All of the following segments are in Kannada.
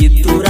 litoral.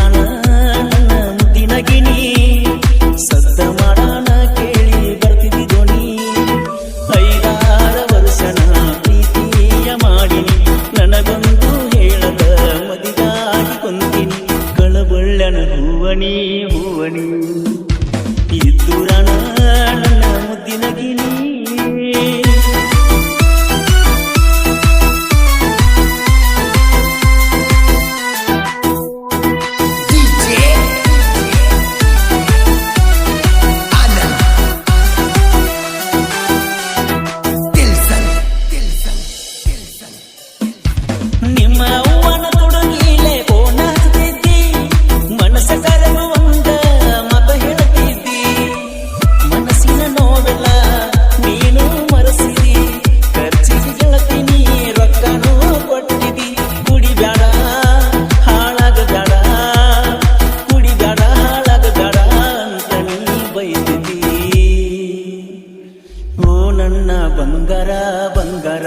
ಬಂಗರ ಬಂಗರ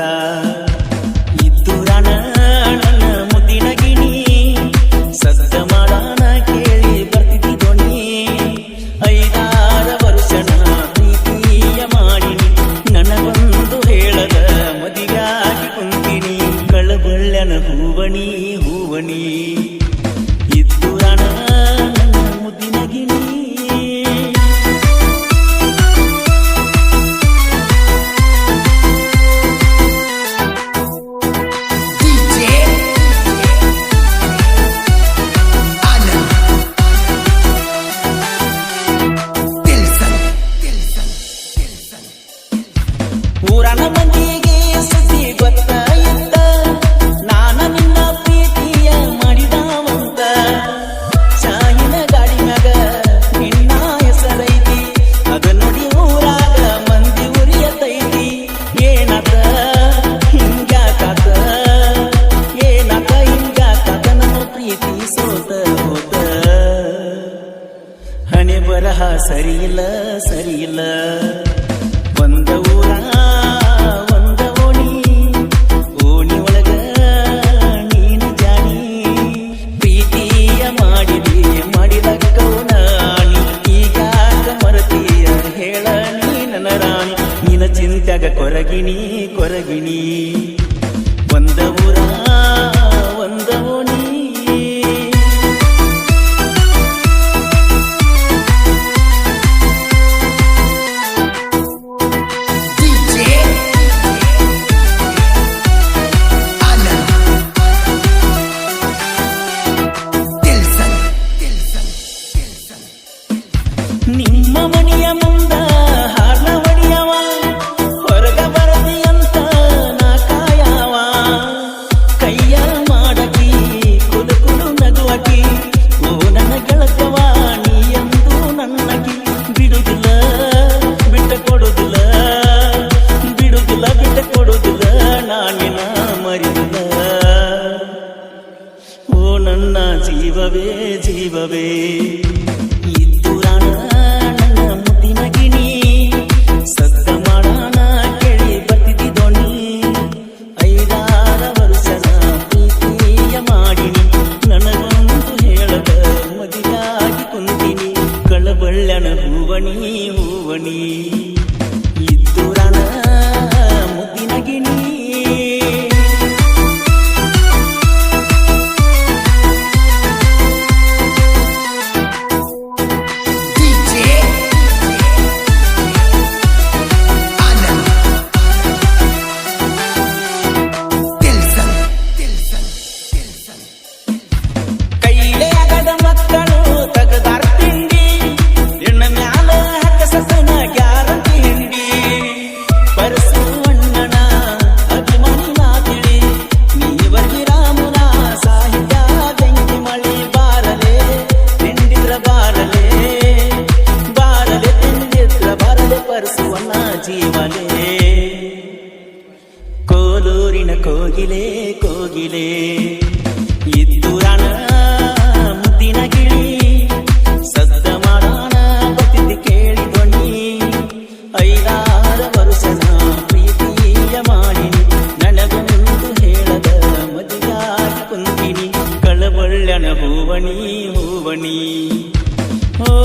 ಬರಹ ಸರಿಯಿಲ್ಲ ಸರಿಯಿಲ್ಲ. ಒಂದ ಊರ ಒಂದ ಓಣಿ ಓಣಿ ಒಳಗ ನೀನು ಜಾಣಿ. ಪ್ರೀತಿಯ ಮಾಡಿದೀಯ ಮಾಡಿದಾಗ ಈಗ ಈಗಾಗ ಮರತೀಯ ಹೇಳ ನೀ ರಾಣಿ. ನಿನ್ನ ಚಿಂತ್ಯಾಗ ಕೊರಗಿಣಿ ಕೊರಗಿಣಿ ಒಂದ ಊರ ಒಂದ ജീവവേ ജീവവേ ಮಲೆ. ಕೋಲೂರಿನ ಕೋಗಿಲೆ ಕೋಗಿಲೆ. ಇದ್ದೂರಣ ಮುದ್ದಿನ ಗಿಳಿ. ಸದ್ದ ಮಾಡೋಣ ಗೊತ್ತಿದ್ದು ಕೇಳಿದೊಣ್ಣಿ ಐದಾರು ವರುಷನ ಪ್ರೀತಿಯ ಮಾಡಿನಿ. ನನಗು ಮುಂದು ಹೇಳದ ಮದುವೆಯಾಗಿ ಕುಂತಿನಿ. ಕಳಬಳ್ಳನ ಹೂವಣಿ ಹೂವಣಿ. ಓ